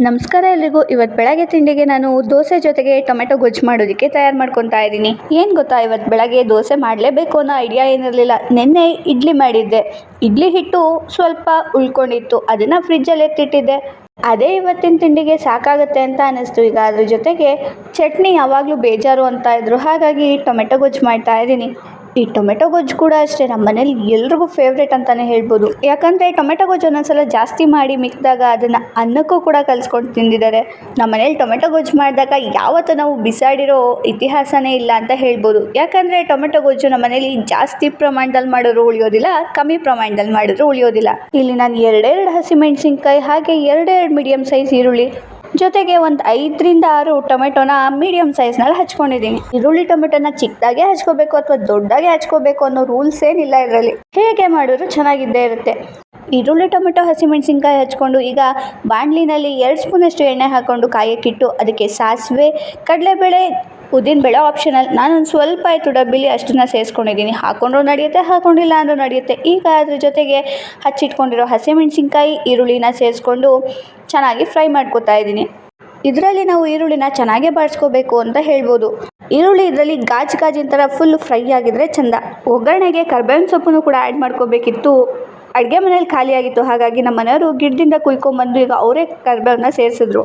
ನಮಸ್ಕಾರ ಎಲ್ರಿಗೂ. ಇವತ್ತು ಬೆಳಗ್ಗೆ ತಿಂಡಿಗೆ ನಾನು ದೋಸೆ ಜೊತೆಗೆ ಟೊಮೆಟೊ ಗೊಜ್ಜು ಮಾಡೋದಕ್ಕೆ ತಯಾರು ಮಾಡ್ಕೊತಾ ಇದ್ದೀನಿ. ಏನು ಗೊತ್ತಾ ಇವತ್ತು ಬೆಳಗ್ಗೆ ದೋಸೆ ಮಾಡಲೇಬೇಕು ಅನ್ನೋ ಐಡಿಯಾ ಏನಿರಲಿಲ್ಲ. ನಿನ್ನೆ ಇಡ್ಲಿ ಮಾಡಿದ್ದೆ. ಇಡ್ಲಿ ಹಿಟ್ಟು ಸ್ವಲ್ಪ ಉಳ್ಕೊಂಡಿತ್ತು. ಅದನ್ನು ಫ್ರಿಜ್ಜಲ್ಲಿ ಎತ್ತಿಟ್ಟಿದ್ದೆ ಅದೇ ಇವತ್ತಿನ ತಿಂಡಿಗೆ ಸಾಕಾಗುತ್ತೆ ಅಂತ ಅನ್ನಿಸ್ತು. ಈಗ ಅದ್ರ ಜೊತೆಗೆ ಚಟ್ನಿ ಯಾವಾಗಲೂ ಬೇಜಾರು ಅಂತ ಇದ್ರು. ಹಾಗಾಗಿ ಟೊಮೆಟೊ ಗೊಜ್ಜು ಮಾಡ್ತಾ ಇದ್ದೀನಿ. ಈ ಟೊಮೆಟೊ ಗೊಜ್ಜು ಕೂಡ ಅಷ್ಟೇ, ನಮ್ಮ ಮನೇಲಿ ಎಲ್ರಿಗೂ ಫೇವ್ರೇಟ್ ಅಂತಲೇ ಹೇಳ್ಬೋದು. ಯಾಕಂದರೆ ಟೊಮೆಟೊ ಗೊಜ್ಜು ಒಂದೊಂದ್ಸಲ ಜಾಸ್ತಿ ಮಾಡಿ ಮಿಕ್ಕಿದಾಗ ಅದನ್ನು ಅನ್ನಕ್ಕೂ ಕೂಡ ಕಲಿಸ್ಕೊಂಡು ತಿಂದಿದ್ದಾರೆ. ನಮ್ಮ ಮನೇಲಿ ಟೊಮೆಟೊ ಗೊಜ್ಜು ಮಾಡಿದಾಗ ಯಾವತ್ತೂ ನಾವು ಬಿಸಾಡಿರೋ ಇತಿಹಾಸನೇ ಇಲ್ಲ ಅಂತ ಹೇಳ್ಬೋದು. ಯಾಕಂದರೆ ಟೊಮೆಟೊ ಗೊಜ್ಜು ನಮ್ಮ ಮನೇಲಿ ಜಾಸ್ತಿ ಪ್ರಮಾಣದಲ್ಲಿ ಮಾಡಿದ್ರು ಉಳಿಯೋದಿಲ್ಲ, ಕಮ್ಮಿ ಪ್ರಮಾಣದಲ್ಲಿ ಮಾಡಿದ್ರು ಉಳಿಯೋದಿಲ್ಲ. ಇಲ್ಲಿ ನಾನು ಎರಡೆರಡು ಹಸಿಮೆಣಸಿನ್ಕಾಯಿ ಹಾಗೆ ಎರಡೆರಡು ಮೀಡಿಯಮ್ ಸೈಜ್ ಈರುಳ್ಳಿ ಜೊತೆಗೆ ಒಂದು ಐದರಿಂದ ಆರು ಟೊಮೆಟೊನ ಮೀಡಿಯಮ್ ಸೈಜ್ನಲ್ಲಿ ಹಚ್ಕೊಂಡಿದ್ದೀನಿ. ಈರುಳ್ಳಿ ಟೊಮೆಟೊನ ಚಿಕ್ಕದಾಗೆ ಹಚ್ಕೋಬೇಕು ಅಥವಾ ದೊಡ್ಡದಾಗೆ ಹಚ್ಕೋಬೇಕು ಅನ್ನೋ ರೂಲ್ಸ್ ಏನಿಲ್ಲ ಇದರಲ್ಲಿ. ಹೇಗೆ ಮಾಡಿದ್ರು ಚೆನ್ನಾಗಿದ್ದೇ ಇರುತ್ತೆ. ಈರುಳ್ಳಿ, ಟೊಮೆಟೊ, ಹಸಿಮೆಣಸಿನ್ಕಾಯಿ ಹಚ್ಕೊಂಡು ಈಗ ಬಾಣಲಿನಲ್ಲಿ ಎರಡು ಸ್ಪೂನಷ್ಟು ಎಣ್ಣೆ ಹಾಕ್ಕೊಂಡು ಕಾಯಕ್ಕಿಟ್ಟು ಅದಕ್ಕೆ ಸಾಸಿವೆ, ಕಡಲೆಬೇಳೆ, ಉದ್ದಿನಬೇಳೆ ಆಪ್ಷನಲ್ ನಾನೊಂದು ಸ್ವಲ್ಪ ಆಯಿತು ಡಬ್ಬಿಲಿ, ಅಷ್ಟನ್ನು ಸೇರಿಸ್ಕೊಂಡಿದ್ದೀನಿ. ಹಾಕ್ಕೊಂಡ್ರೂ ನಡೆಯುತ್ತೆ, ಹಾಕೊಂಡಿಲ್ಲ ಅಂದರೂ ನಡೆಯುತ್ತೆ. ಈಗ ಅದ್ರ ಜೊತೆಗೆ ಹಚ್ಚಿಟ್ಕೊಂಡಿರೋ ಹಸಿಮೆಣಸಿನ್ಕಾಯಿ, ಈರುಳ್ಳಿನ ಸೇರಿಸ್ಕೊಂಡು ಚೆನ್ನಾಗಿ ಫ್ರೈ ಮಾಡ್ಕೊತಾ ಇದ್ದೀನಿ. ಇದರಲ್ಲಿ ನಾವು ಈರುಳ್ಳಿನ ಚೆನ್ನಾಗೆ ಬಾಡಿಸ್ಕೋಬೇಕು ಅಂತ ಹೇಳ್ಬೋದು. ಈರುಳ್ಳಿ ಇದರಲ್ಲಿ ಗಾಜು ಗಾಜಿನ ಥರ ಫುಲ್ ಫ್ರೈ ಆಗಿದ್ರೆ ಚೆಂದ. ಒಗ್ಗರಣೆಗೆ ಕರ್ಬೇವಿನ ಸೊಪ್ಪನ್ನು ಕೂಡ ಆ್ಯಡ್ ಮಾಡ್ಕೋಬೇಕಿತ್ತು. ಅಡುಗೆ ಮನೇಲಿ ಖಾಲಿಯಾಗಿತ್ತು ಹಾಗಾಗಿ ನಮ್ಮ ಮನೆಯವರು ಗಿಡದಿಂದ ಕುಯ್ಕೊಂಬಂದು ಈಗ ಅವರೇ ಕರ್ಬೇವನ್ನ ಸೇರಿಸಿದ್ರು.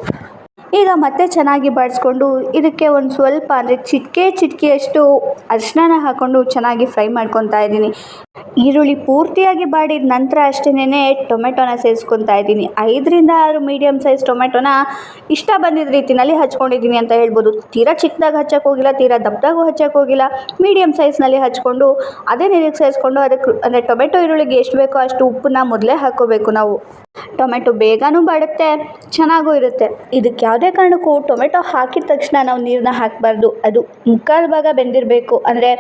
ಈಗ ಮತ್ತೆ ಚೆನ್ನಾಗಿ ಬಾಡಿಸ್ಕೊಂಡು ಇದಕ್ಕೆ ಒಂದು ಸ್ವಲ್ಪ ಅಂದರೆ ಚಿಟಿಕೆ ಚಿಟಿಕೆಯಷ್ಟು ಅರಿಶಿನ ಹಾಕ್ಕೊಂಡು ಚೆನ್ನಾಗಿ ಫ್ರೈ ಮಾಡ್ಕೊತಾ ಇದ್ದೀನಿ. ಈರುಳ್ಳಿ ಪೂರ್ತಿಯಾಗಿ ಬಾಡಿದ ನಂತರ ಅಷ್ಟೇನೆ ಟೊಮೆಟೊನ ಸೇರಿಸ್ಕೊತಾ ಇದ್ದೀನಿ. ಐದರಿಂದ ಆರು ಮೀಡಿಯಮ್ ಸೈಜ್ ಟೊಮೆಟೊನ ಇಷ್ಟ ಬಂದಿದ್ದ ರೀತಿಯಲ್ಲಿ ಹಚ್ಕೊಂಡಿದ್ದೀನಿ ಅಂತ ಹೇಳ್ಬೋದು. ತೀರಾ ಚಿಕ್ಕದಾಗಿ ಹಚ್ಚಕ್ಕೆ ಹೋಗಿಲ್ಲ, ತೀರಾ ದಪ್ಪದಾಗೂ ಹಚ್ಚಕ್ಕೆ ಹೋಗಿಲ್ಲ. ಮೀಡಿಯಮ್ ಸೈಜ್ನಲ್ಲಿ ಹಚ್ಕೊಂಡು ಅದೇ ನೀರಿಗೆ ಸೇರಿಸ್ಕೊಂಡು ಅದಕ್ಕೆ ಅಂದರೆ ಟೊಮೆಟೊ ಈರುಳ್ಳಿಗೆ ಎಷ್ಟು ಬೇಕೋ ಅಷ್ಟು ಉಪ್ಪನ್ನ ಮೊದಲೇ ಹಾಕ್ಕೋಬೇಕು ನಾವು. ಟೊಮೆಟೊ ಬೇಗನೂ ಬಾಡುತ್ತೆ, ಚೆನ್ನಾಗೂ ಇರುತ್ತೆ. ಇದಕ್ಕೆ ಯಾವುದೇ ಕಾರಣಕ್ಕೂ ಟೊಮೆಟೊ ಹಾಕಿದ ತಕ್ಷಣ ನಾವು ನೀರನ್ನ ಹಾಕಬಾರ್ದು. ಅದು ಮುಕ್ಕಾಲು ಭಾಗ ಬೆಂದಿರಬೇಕು. ಅಂದರೆ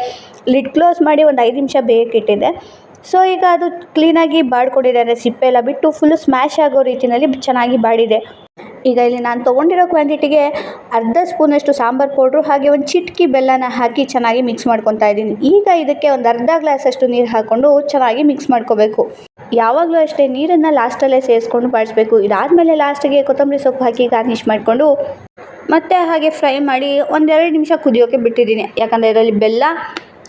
ಲಿಡ್ ಕ್ಲೋಸ್ ಮಾಡಿ ಒಂದು ಐದು ನಿಮಿಷ ಬೇಯಕ್ಕೆ ಇಟ್ಟಿದ್ದೆ ಸೊ ಈಗ ಅದು ಕ್ಲೀನಾಗಿ ಬಾಡ್ಕೊಂಡಿದೆ ಅಂದರೆ ಸಿಪ್ಪೆ ಎಲ್ಲ ಬಿಟ್ಟು ಫುಲ್ಲು ಸ್ಮ್ಯಾಶ್ ಆಗೋ ರೀತಿಯಲ್ಲಿ ಚೆನ್ನಾಗಿ ಬಾಡಿದೆ. ಈಗ ಇಲ್ಲಿ ನಾನು ತೊಗೊಂಡಿರೋ ಕ್ವಾಂಟಿಟಿಗೆ ಅರ್ಧ ಸ್ಪೂನಷ್ಟು ಸಾಂಬಾರು ಪೌಡ್ರು ಹಾಗೆ ಒಂದು ಚಿಟಕಿ ಬೆಲ್ಲನ ಹಾಕಿ ಚೆನ್ನಾಗಿ ಮಿಕ್ಸ್ ಮಾಡ್ಕೊತಾ ಇದ್ದೀನಿ. ಈಗ ಇದಕ್ಕೆ ಒಂದು ಅರ್ಧ ಗ್ಲಾಸಷ್ಟು ನೀರು ಹಾಕ್ಕೊಂಡು ಚೆನ್ನಾಗಿ ಮಿಕ್ಸ್ ಮಾಡ್ಕೋಬೇಕು. ಯಾವಾಗಲೂ ಅಷ್ಟೇ ನೀರನ್ನು ಲಾಸ್ಟಲ್ಲೇ ಸೇರಿಸ್ಕೊಂಡು ಬಾಡಿಸ್ಬೇಕು. ಇದಾದಮೇಲೆ ಲಾಸ್ಟಿಗೆ ಕೊತ್ತಂಬರಿ ಸೊಪ್ಪು ಹಾಕಿ ಗಾರ್ನಿಷ್ ಮಾಡಿಕೊಂಡು ಮತ್ತೆ ಹಾಗೆ ಫ್ರೈ ಮಾಡಿ ಒಂದೆರಡು ನಿಮಿಷ ಕುದಿಯೋಕ್ಕೆ ಬಿಟ್ಟಿದ್ದೀನಿ. ಯಾಕಂದರೆ ಇದರಲ್ಲಿ ಬೆಲ್ಲ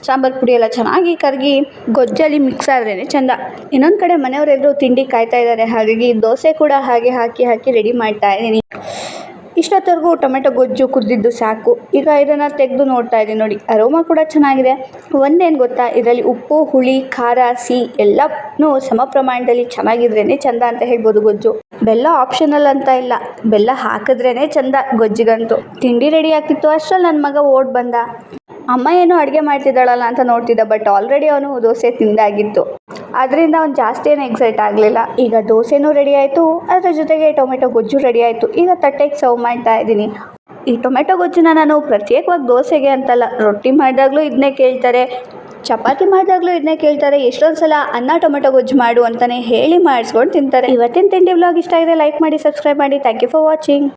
ಸಾಂಬಾರು ಪುಡಿ ಎಲ್ಲ ಚೆನ್ನಾಗಿ ಕರಗಿ ಗೊಜ್ಜಲ್ಲಿ ಮಿಕ್ಸ್ ಆದ್ರೇ ಚೆಂದ. ಇನ್ನೊಂದು ಕಡೆ ಮನೆಯವರೆಲ್ಲರೂ ತಿಂಡಿ ಕಾಯ್ತಾ ಇದ್ದಾರೆ ಹಾಗಾಗಿ ದೋಸೆ ಕೂಡ ಹಾಗೆ ಹಾಕಿ ಹಾಕಿ ರೆಡಿ ಮಾಡ್ತಾ ಇದ್ದೀನಿ. ಇಷ್ಟೊತ್ತವರೆಗೂ ಟೊಮೆಟೊ ಗೊಜ್ಜು ಕುದ್ದಿದ್ದು ಸಾಕು. ಈಗ ಇದನ್ನು ತೆಗೆದು ನೋಡ್ತಾ ಇದ್ದೀನಿ ನೋಡಿ, ಅರೋಮಾ ಕೂಡ ಚೆನ್ನಾಗಿದೆ. ಒಂದೇನು ಗೊತ್ತಾ? ಇದರಲ್ಲಿ ಉಪ್ಪು, ಹುಳಿ, ಖಾರ, ಸಿಹಿ ಎಲ್ಲನೂ ಸಮ ಪ್ರಮಾಣದಲ್ಲಿ ಚೆನ್ನಾಗಿದ್ರೇ ಚಂದ ಅಂತ ಹೇಳ್ಬೋದು ಗೊಜ್ಜು. ಬೆಲ್ಲ ಆಪ್ಷನಲ್ ಅಂತ ಇಲ್ಲ. ಬೆಲ್ಲ ಹಾಕಿದ್ರೇ ಚಂದ ಗೊಜ್ಜಿಗಂತೂ. ತಿಂಡಿ ರೆಡಿ ಆಗ್ತಿತ್ತು ಅಷ್ಟರಲ್ಲಿ ನನ್ನ ಮಗ ಓಡ್ ಬಂದ. ಅಮ್ಮ ಏನು ಅಡುಗೆ ಮಾಡ್ತಿದ್ದಾಳಲ್ಲ ಅಂತ ನೋಡ್ತಿದ್ದ ಬಟ್ ಆಲ್ರೆಡಿ ಅವನು ದೋಸೆ ತಿಂದಾಗಿತ್ತು ಅದರಿಂದ ಅವ್ನು ಜಾಸ್ತಿ ಏನು ಎಕ್ಸೈಟ್ ಆಗಲಿಲ್ಲ. ಈಗ ದೋಸೆನೂ ರೆಡಿ ಆಯಿತು, ಅದರ ಜೊತೆಗೆ ಟೊಮೆಟೊ ಗೊಜ್ಜು ರೆಡಿ ಆಯಿತು. ಈಗ ತಟ್ಟೆಗೆ ಸರ್ವ್ ಮಾಡ್ತಾ ಇದ್ದೀನಿ. ಈ ಟೊಮೆಟೊ ಗೊಜ್ಜನ್ನ ನಾನು ಪ್ರತ್ಯೇಕವಾಗಿ ದೋಸೆಗೆ ಅಂತಲ್ಲ, ರೊಟ್ಟಿ ಮಾಡಿದಾಗಲೂ ಇದನ್ನೇ ಕೇಳ್ತಾರೆ. ಚಪಾತಿ ಮಾಡಿದಾಗಲೂ ಇದನ್ನೇ ಕೇಳ್ತಾರೆ ಎಷ್ಟೊಂದು ಸಲ ಅನ್ನ ಟೊಮೆಟೊ ಗೊಜ್ಜು ಮಾಡು ಅಂತಲೇ ಹೇಳಿ ಮಾಡಿಸ್ಕೊಂಡು ತಿಂತಾರೆ. ಇವತ್ತಿನ ತಿಂಡಿ ವ್ಲಾಗ್ ಇಷ್ಟ ಆಗಿದೆ ಲೈಕ್ ಮಾಡಿ ಸಬ್ಸ್ಕ್ರೈಬ್ ಮಾಡಿ. Thank you for watching